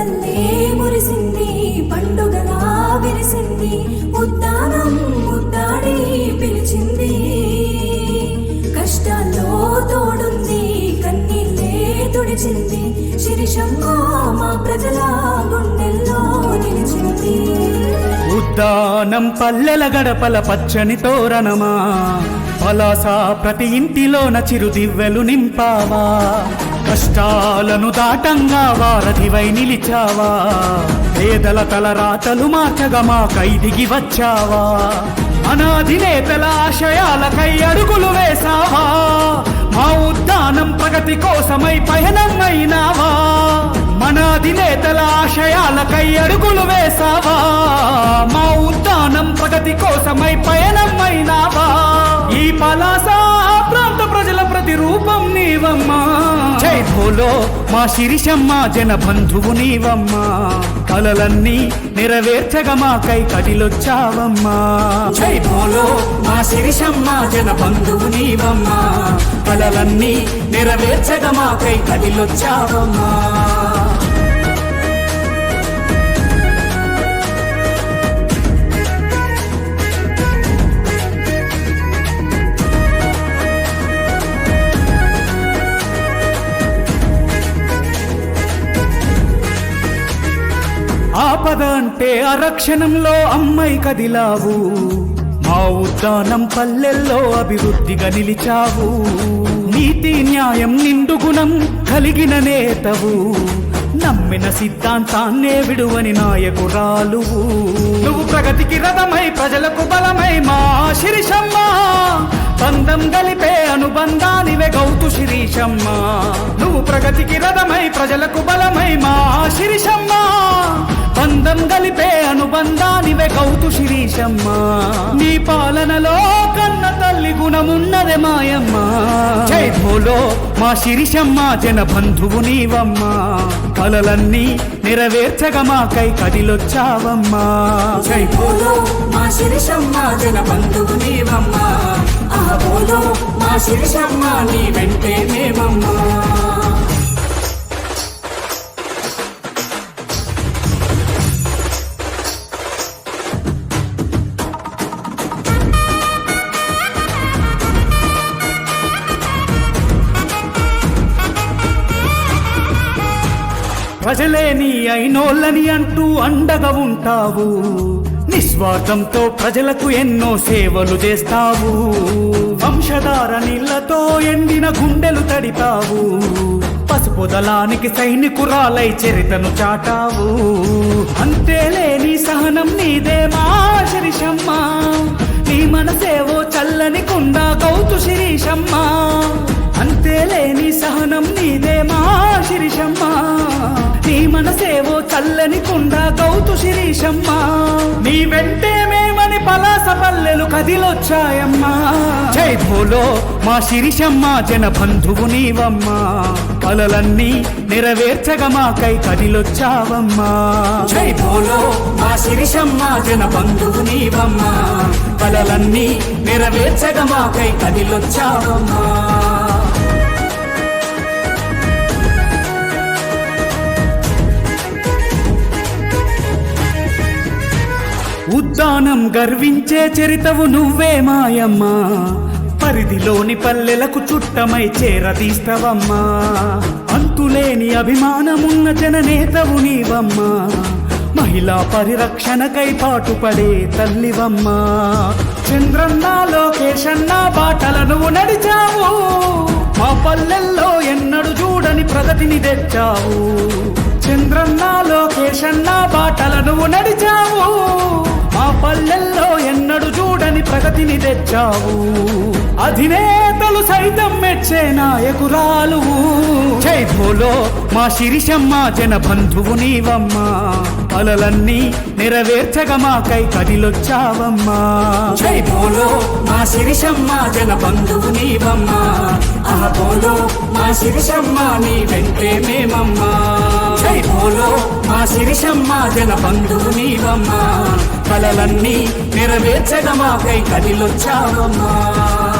పల్లె మురిసింది పండుగలా విరిసింది ఉద్దానం ముద్దాడి పిలిచింది. కష్టాల్లో తోడుంది కన్నీళ్ళే తుడిచింది శిరిషమ్మ మా ప్రజలా దానం పల్లెల గడపల పచ్చని తోరణమా? పలాస ప్రతి ఇంటిలోన చిరుదివ్వెలు నింపావా? కష్టాలను దాటంగా వారధివై నిలిచావా? పేదల తల రాతలు మార్చగా మా కైదిగి వచ్చావా? అనాది నేతల ఆశయాలకై అడుగులు వేసావా మా ఉద్దానం ప్రగతి కోసమై పయనమైనావా? మన అధినేతల ఆశయాలకై అడుగులు వేసావా? మా ఉద్దానం ప్రగతి కోసమై పయనమైనావా? ఈ పలాస ప్రాంత ప్రజల ప్రతిరూపం నీవమ్మా. జై భోలో మా శిరిషమ్మ జన బంధువు నీవమ్మా. కలలన్నీ నెరవేర్చగా మాకై కటిలొచ్చావమ్మా. జై భోలో మా శిరిషమ్మ జన బంధువు నీవమ్మా. కలలన్నీ నెరవేర్చగా మాకై కటిలొచ్చావమ్మా. ఆపద అంటే అరక్షణంలో అమ్మాయి కదిలావు. మా ఉద్దానం పల్లెల్లో అభివృద్ధిగా నిలిచావు. నీతి న్యాయం నిండు గుణం కలిగిన నేతవు. నమ్మిన సిద్ధాంతాన్నే విడువని నాయకురాలు నువ్వు ప్రగతికి రథమై ప్రజలకు బలమై మా శిరీషమ్మ. బంధం గలిపే అనుబంధానివే గౌతు శిరీషమ్మ. నువ్వు ప్రగతికి రథమై ప్రజలకు బలమై మా శిరీషమ్మ. అందం గలిపే అనుబంధానివే కౌతు శిరీషమ్మ నీ పాలనలో కన్న తల్లి గుణమున్నదే మాయమ్మ. జై భోలో మా శిరీషమ్మ జన బంధువు నీవమ్మ. కలలన్నీ నెరవేర్చగా మాకై కదిలొచ్చావమ్మా. జై బోలో మా శిరీషమ్మ జన బంధువు నీవమ్మా. ఆహ బోలో మా శిరీషమ్మ నీ వెంటే మేమమ్మా. ప్రజలేని అయినోళ్ళని అంటూ అండగా ఉంటావు. నిస్వార్థంతో ప్రజలకు ఎన్నో సేవలు చేస్తావు. వంశధార నీళ్ళతో ఎండిన గుండెలు తడిపావు. పసుపు దళానికి సైనికురాలై చరితను చాటావు. అంతేలేని సహనం నీదే మా శిరీషమ్మ. నీ మనసేవో చల్లని కుండా గౌతు శిరీషమ్మ అంతేలేని సహనం నీదే మా మనసేవో చల్లని కుండ గౌతు శిరీషమ్మ. నీ వెంటే మేమని పలాస పల్లెలు కదిలొచ్చాయమ్మా. జై భోలో మా శిరీషమ్మ జన బంధువు నీవమ్మా. కలలన్నీ నెరవేర్చగా మాకై కదిలొచ్చావమ్మా. జై భోలో మా శిరీషమ్మ జన బంధువు నీవమ్మా. కలలన్నీ నెరవేర్చగా మాకై కదిలొచ్చావమ్మా. మనం గర్వించే చరితవు నువ్వే మాయమ్మా. పరిధిలోని పల్లెలకు చుట్టమై చేరదీస్తవమ్మా అంతులేని అభిమానమున్న జననేతవు నీవమ్మా. మహిళా పరిరక్షణకై పాటుపడే తల్లివమ్మా. చంద్రన్న లోకేశన్న బాటల నువ్వు నడిచావు. మా పల్లెల్లో ఎన్నడు చూడని ప్రగతిని తెచ్చావు. చంద్రన్న లోకేశన్న బాటల నువ్వు నడిచావు. పల్లెల్లో ఎన్నడు చూడని ప్రగతిని తెచ్చావు. అధినేతలు సైతం మెచ్చే నాయకురాలు. జై భోలో మా శిరిషమ్మ జన బంధువు నీవమ్మా. అలలన్నీ నెరవేర్చగా మాకై కదిలొచ్చావమ్మా. జై బోలో మా శిరిషమ్మ జన బంధువు నీవమ్మా. ఆహ బోలో మా శిరిషమ్మ నీ వెంటే మేమమ్మా. జై బోలో శిరిషమ్మ జన బంధువు నీవమ్మా. కలలన్నీ నెరవేర్చగా మాకై కదిలొచ్చావమ్మా.